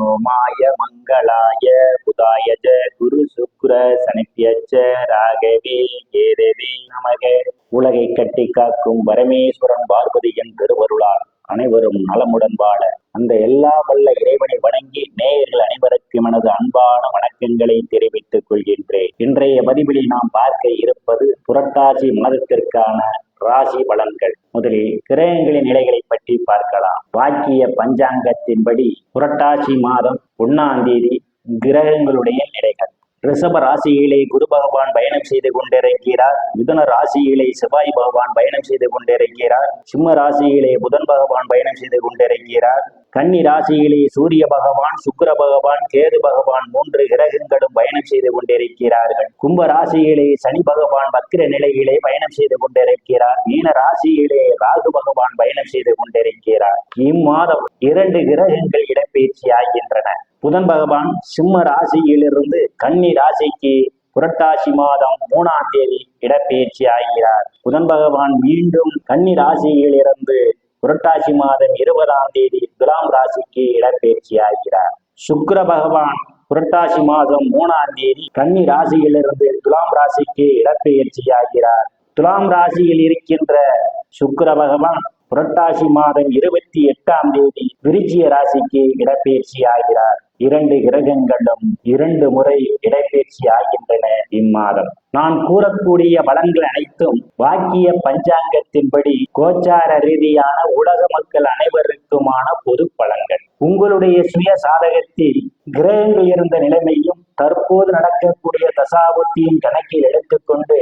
சோமாய மங்களாய புதாய ஜ குரு சுக்ர சனிப்பியச்ச ராகவே ஏதேவே நமக உலகை கட்டி காக்கும் பரமேஸ்வரன் பார்வதியின் திருவருளால் அனைவரும் நலமுடன் வாழ அந்த எல்லா வல்ல இறைவனை வணங்கி நேயர்கள் அனைவருக்கும் எனது அன்பான வணக்கங்களை தெரிவித்துக் கொள்கின்றேன். இன்றைய பதிவில் நாம் பார்க்க இருப்பது புரட்டாசி மாதத்திற்கான ராசி பலன்கள். முதலில் கிரகங்களின் நிலைகளை பற்றி பார்க்கலாம். வாக்கிய பஞ்சாங்கத்தின்படி புரட்டாசி மாதம் ஒன்னாம் தேதி கிரகங்களுடைய நிலைகள். ரிஷப ராசியிலே குரு பகவான் பயணம் செய்து கொண்டிருக்கிறார். மிதுன ராசியிலே செவ்வாய் பகவான் பயணம் செய்து கொண்டிருக்கிறார். சிம்ம ராசியிலே புதன் பகவான் பயணம் செய்து கொண்டிருக்கிறார். கன்னி ராசியிலே சூரிய பகவான் சுக்கிர பகவான் கேது பகவான் மூன்று கிரகங்களும் பயணம் செய்து கொண்டிருக்கிறார்கள். கும்ப ராசியிலே சனி பகவான் வக்கிர நிலையிலே பயணம் செய்து கொண்டிருக்கிறார். மீன ராசியிலே ராகு பகவான் பயணம் செய்து கொண்டிருக்கிறார். இம்மாதம் இரண்டு கிரகங்கள் இடப்பெயர்ச்சி ஆகின்றன. புதன் பகவான் சிம்ம ராசியிலிருந்து கன்னி ராசிக்கு புரட்டாசி மாதம் மூணாம் தேதி இடப்பெயர்ச்சி ஆகிறார். புதன் பகவான் மீண்டும் கன்னி ராசியிலிருந்து புரட்டாசி மாதம் இருபதாம் தேதி துலாம் ராசிக்கு இடப்பெயர்ச்சி ஆகிறார். சுக்கர பகவான் புரட்டாசி மாதம் மூணாம் தேதி கன்னி ராசியிலிருந்து துலாம் ராசிக்கு இடப்பெயர்ச்சி ஆகிறார். துலாம் ராசியில் இருக்கின்ற சுக்கர பகவான் புரட்டாசி மாதம் இருபத்தி எட்டாம் தேதி விருச்சிய ராசிக்கு இடப்பெயர்ச்சி ஆகிறார். இரண்டு கிரகங்களும் இரண்டு முறை இடப்பெயர்ச்சி ஆகின்றன இம்மாதம். நான் கூறக்கூடிய பலன்கள் அனைத்தும் வாக்கிய பஞ்சாங்கத்தின்படி கோச்சார ரீதியான உலக மக்கள் அனைவருக்குமான பொது பலன்கள். உங்களுடைய சுய சாதகத்தில் கிரகங்கள் இருந்த நிலைமையும் தற்போது நடக்கக்கூடிய தசாபுத்தியும் கணக்கில் எடுத்துக்கொண்டு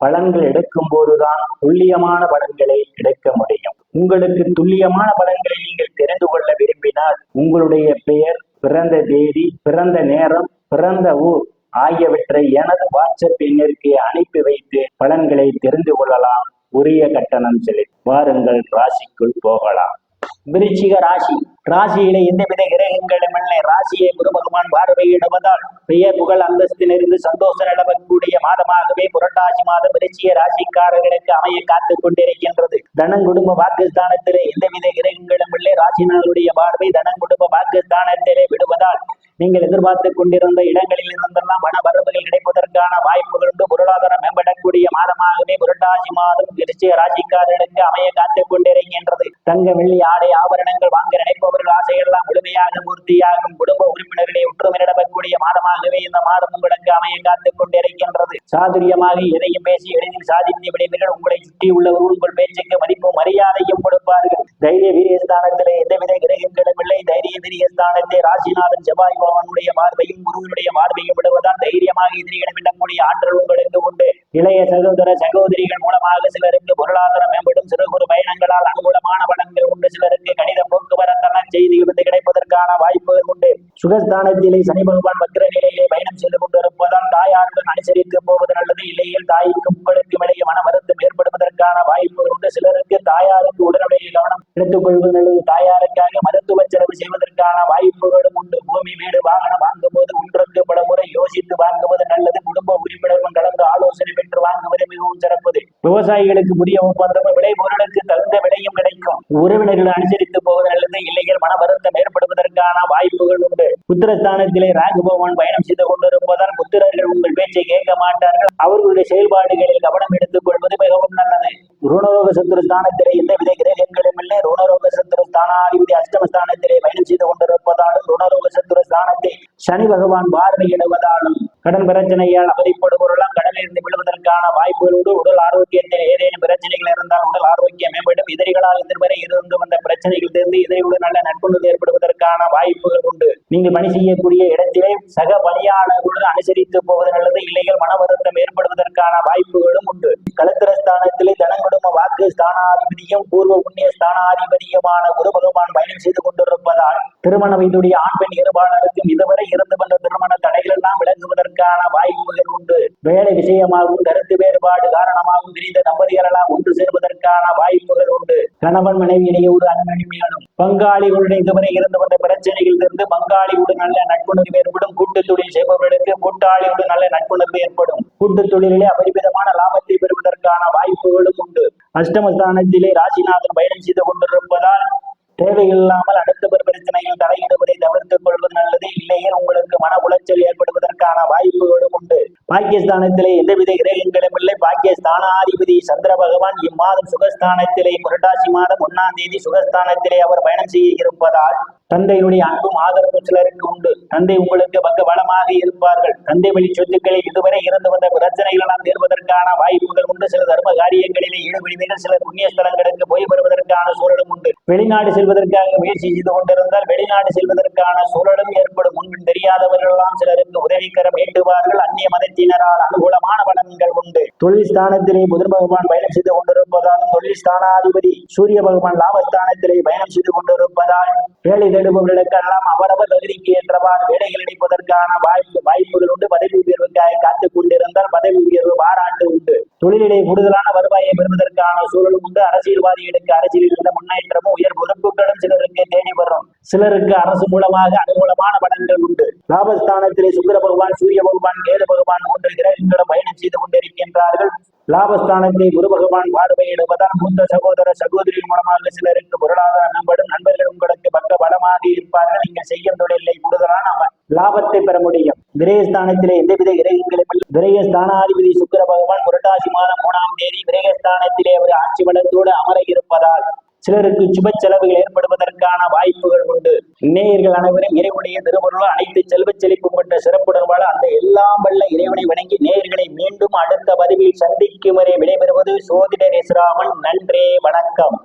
பலன்கள் எடுக்கும் போதுதான் துல்லியமான பலன்களை எடுக்க முடியும். உங்களுக்கு துல்லியமான பலன்களை நீங்கள் தெரிந்து கொள்ள விரும்பினால் உங்களுடைய பெயர் பிறந்த தேதி பிறந்த நேரம் பிறந்த ஊர் ஆகியவற்றை எனது வாட்ஸ்அப் எண்ணிற்கு அனுப்பி வைத்து பலன்களை தெரிந்து கொள்ளலாம். உரிய கட்டணம் செலுத்தி வாருங்கள். ராசிக்குள் போகலாம். விருச்சிக ராசி. ராசியிலே எந்தவித கிரகங்களும் இல்லை. பகவான் பெயர் புகழ் அந்தஸ்திலிருந்து சந்தோஷ நிலவக்கூடிய மாதமாகவே புரட்டாசி மாதம் விருச்சிக ராசிக்காரர்களுக்கு அமைய காத்து கொண்டிருக்கின்றது. தனங்குடும்ப பாகிஸ்தானத்திலே எந்தவித கிரகங்களும் இல்லை. ராசினாருடைய பார்வை தனங்குடும்ப பாகிஸ்தானத்திலே விடுவதால் நீங்கள் எதிர்பார்த்து கொண்டிருந்த இடங்களில் இருந்தெல்லாம் பண வரவுகள் கிடைப்பதற்கான வாய்ப்புகள் பொருளாதாரம் மேம்படக்கூடிய மாதமாகவே புரட்டாசி மாதம் விருச்சிக ராசிக்காரர்களுக்கு அமைய காத்து கொண்டிருக்கின்றன தங்க வெள்ளி ஆடை ஆபரணங்கள் வாங்க நினைப்பவர்கள் ஆசையெல்லாம் முழுமையாக பூர்த்தியாகும். குடும்ப உறுப்பினர்களை ஒற்றுமை நடக்கக்கூடிய மாதமாகவே இந்த மாதம் உங்களுக்கு அமைய காத்துக் கொண்டிருக்கின்றது. சாதுரியமாக எதையும் பேசி எளிதில் சாதித்து விடைவீர்கள் உங்களை சுற்றி உள்ள உங்கள் பேச்சுக்கு மதிப்பும் மரியாதையும் கொடுப்பார்கள். தைரிய வீரியஸ்தானத்திலே எந்தவித கிரகங்களும் இல்லை. தைரிய வீரியஸ்தானத்தை ராசிநாதன் செவ்வாய் பவனுடைய பார்வையும் குருவினுடைய பார்வையும் விடுவதால் தைரியமாக எதிரியிடம் விடக்கூடிய ஆற்றல் உங்களுக்கு உண்டு. இளைய சகோதர சகோதரிகள் மூலமாக சிலருக்கு பொருளாதாரம் மேம்படும் சிறு குறு பயணங்களால் அனுகூலமான பலன்கள் உண்டு சிலருக்கு கணித போக்குவரத்தான செய்தி விபத்து கிடைப்பதற்கான வாய்ப்புகள் உண்டு. சுகஸ்தானத்திலே சனி பகவான் வக்கிர நிலையிலே பயணம் செய்து கொண்டிருப்பதால் தாயாருடன் அனுசரித்து போவது நல்லது. இல்லையில் தாய்க்கும் உங்களுக்கும் இடையே மன வருத்தம் ஏற்படுவதற்கான வாய்ப்புகள் உண்டு. சிலருக்கு தாயாருக்கு உடனுடைய கவனம் எடுத்துக் கொள்வது நல்லது. தாயாருக்காக மருத்துவ செலவு செய்வதற்கான வாய்ப்புகளும் உண்டு. பூமி வீடு வாகனம் வாங்கும் போது ஒன்றுக்கு பல முறை யோசித்து வாங்குவது நல்லது. குடும்ப உறுப்பினர் மிகவும் சிறப்பது விவசாயிகளுக்கு புதிய ஒப்பந்தம் விளை பொருளுக்கு தகுந்த விலையும் கிடைக்கும். உறவினர்கள் அனுசரித்து போவது நல்லது இல்லைகள் மன வருத்தம் ஏற்படுவதற்கான வாய்ப்புகள் உண்டு. புத்திரஸ்தானத்திலே ராகு பயணம் செய்து கொண்டிருப்பதால் புத்திரர்கள் உங்கள் பேச்சை கேட்க மாட்டார்கள். அவர்களுடைய செயல்பாடுகளில் கவனம் எடுத்துக் கொள்வது மிகவும் நல்லது. ருணரோக சந்திரஸ்தானத்திலே எந்தவித கிரகங்களும் இல்லை. ருணரோக சந்திரஸ்தானாதிபதி அஷ்டமஸ்தானத்திலே பயணம் செய்து கொண்டிருப்பதாலும் ருணரோக சந்திரஸ்தானத்தை சனி பகவான் பார்வையிடுவதாலும் கடன் பிரச்சனையால் அவதிப்படுபவர்களாம் கடலில் இருந்து விழுவதற்கான வாய்ப்புகளோடு உடல் ஆரோக்கியத்தில் ஏதேனும் பிரச்சனைகள் இருந்தால் உடல் ஆரோக்கியம் மேம்படும் எதிரிகளால் எதிர்மறை இருந்து வந்த பிரச்சனைகள் இருந்து எதிரிகளுடன் நல்ல நட்புணர்வு ஏற்படுவதற்கான வாய்ப்புகள் உண்டு. நீங்கள் பணி செய்யக்கூடிய இடத்திலே சக பணியாளர்களுடன் அனுசரித்து போவது நல்லது இல்லைகள் மன வருத்தம் ஏற்படுவதற்கான வாய்ப்புகளும் உண்டு. கலத்திரஸ்தானத்திலே தனங்குடும்ப நான்கு ஸ்தானாதிபதியும் பூர்வ புண்ணிய ஸ்தானாதிபதியுமான குரு பகவான் பயணம் செய்து கொண்டிருப்பதால் திருமண வயதுடைய ஆண் பெண் இருபாளருக்கும் இதுவரை இருந்து வந்த திருமண தடைகள் எல்லாம் விளங்குவதற்கான வாய்ப்புகள் உண்டு. வேலை விஷயமாகவும் கருத்து வேறுபாடு காரணமாகவும் விரிந்த தம்பதிகளெல்லாம் ஒன்று சேர்வதற்கான வாய்ப்புகள் உண்டு. கணவன் மனைவியிடையே ஒரு அன்பனிமையானும் பங்காளிகளுடன் இதுவரை இருந்து வந்த பிரச்சனைகளிலிருந்து இருந்து பங்காளியுடன் நல்ல நட்புணர்வு ஏற்படும். கூட்டு தொழில் செய்பவர்களுக்கு கூட்டாளியுடன் நல்ல நட்புணர்வு ஏற்படும். கூட்டு தொழிலிலே அபரிமிதமான லாபத்தை பெறுவதற்கான வாய்ப்புகளும் உண்டு. அஷ்டமஸ்தானத்திலே ராசிநாதன் பயணம் செய்து கொண்டிருப்பதால் தேவையில்லாமல் அடுத்தவர் பிரச்சனையில் தலையிடுவதை தவிர்த்துக் கொள்வது நல்லது. இல்லையே உங்களுக்கு மன உளைச்சல் ஏற்படுவதற்கான வாய்ப்புகள் பாகிஸ்தானத்திலே எந்தவித கிரகங்களும் இல்லை. பாகிஸ்தானாதிபதி சந்திர பகவான் இம்மாதம் சுகஸ்தானத்திலே புரட்டாசி மாதம் ஒன்னாம் தேதி சுகஸ்தானத்திலே அவர் பயணம் செய்ய இருப்பதால் தந்தையினுடைய அன்பும் ஆதரவும் சிலருக்கு உண்டு. தந்தை உங்களுக்கு பக்க பலமாக இருப்பார்கள். தந்தை வழி சொத்துக்களில் இதுவரை இருந்து வந்த பிரச்சனைகள் எல்லாம் தீர்வதற்கான வாய்ப்புகள் உண்டு. சில தர்ம காரியங்களிலே ஈடுபடுவீர்கள். சில புண்ணிய ஸ்தலங்களுக்கு போய் வருவதற்கான சூழலும் உண்டு. வெளிநாடு செல்வதற்காக முயற்சி செய்து கொண்டிருந்தால் வெளிநாடு செல்வதற்கான சூழலும் ஏற்படும் முன்பின் தெரியாதவர்கள் எல்லாம் சிலருக்கு உதவிக்கரம் நீட்டுவார்கள் அந்நிய மதத்தினரால் அனுகூலமான பலன்கள் உண்டு. தொழில் ஸ்தானத்திலே புதன் பகவான் பயணம் செய்து கொண்டிருப்பதாலும் தொழில் ஸ்தானாதிபதி சூரிய பகவான் லாபஸ்தானத்திலே பயணம் செய்து கொண்டிருப்பதால் வேலை தேடுபவர்களுக்கெல்லாம் அவரவர் தகுதிக்கு ஏற்றவாறு வேலைகள் இணைப்பதற்கான வாய்ப்பு வாய்ப்புகள் உண்டு. பதவி உயர்வுக்காக காத்துக் கொண்டிருந்தால் பதவி உயர்வு பாராட்டு தொழிலிலே கூடுதலான வருவாயை பெறுவதற்கான சூழலும் உண்டு. அரசியல்வாதிகளுக்கு அரசியலில் இருந்த முன்னேற்றமும் உயர் பொறுப்புகளும் சிலருக்கு தேடி வரும். சிலருக்கு அரசு மூலமாக அனுகூலமான பலன்கள் உண்டு. லாபஸ்தானத்திலே சுக்கர பகவான் சூரிய பகவான் கேது பகவான் போன்ற கிரகங்களும் பயணம் செய்து கொண்டிருக்கின்றார்கள். லாபஸ்தானத்திலே குரு பகவான் பார்வையிடுவதால் மூத்த சகோதர சகோதரி மூலமாக சிலருக்கு பொருளாதார நண்படும் நண்பர்கள் உங்களுக்கு பக்க பலமாக இருப்பார்கள். நீங்கள் செய்யும் தொழிலை கூடுதலான லாபத்தை பெற முடியும். விரயஸ்தானத்திலே எந்தவித இறைகளும் இல்லை. விரயஸ்தானாதிபதி சுக்கிர பகவான் புரட்டாசி மாதம் மூணாம் தேதி விரயஸ்தானத்திலே அவர் ஆட்சி பலத்தோடு அமர இருப்பதால் சிலருக்கு சுப செலவுகள் ஏற்படுவதற்கான வாய்ப்புகள் உண்டு. நேயர்கள் அனைவரும் இறைவனுடைய திருவருள் அனைத்து செல்வ செழிப்பு கொண்ட சிறப்புடன் அந்த எல்லாம் வல்ல இறைவனை வணங்கி நேயர்களை மீண்டும் அடுத்த பதிவில் சந்திக்கும் வரை விடைபெறுவது சோதிடர் இஸ்ராமன் நன்றே வணக்கம்.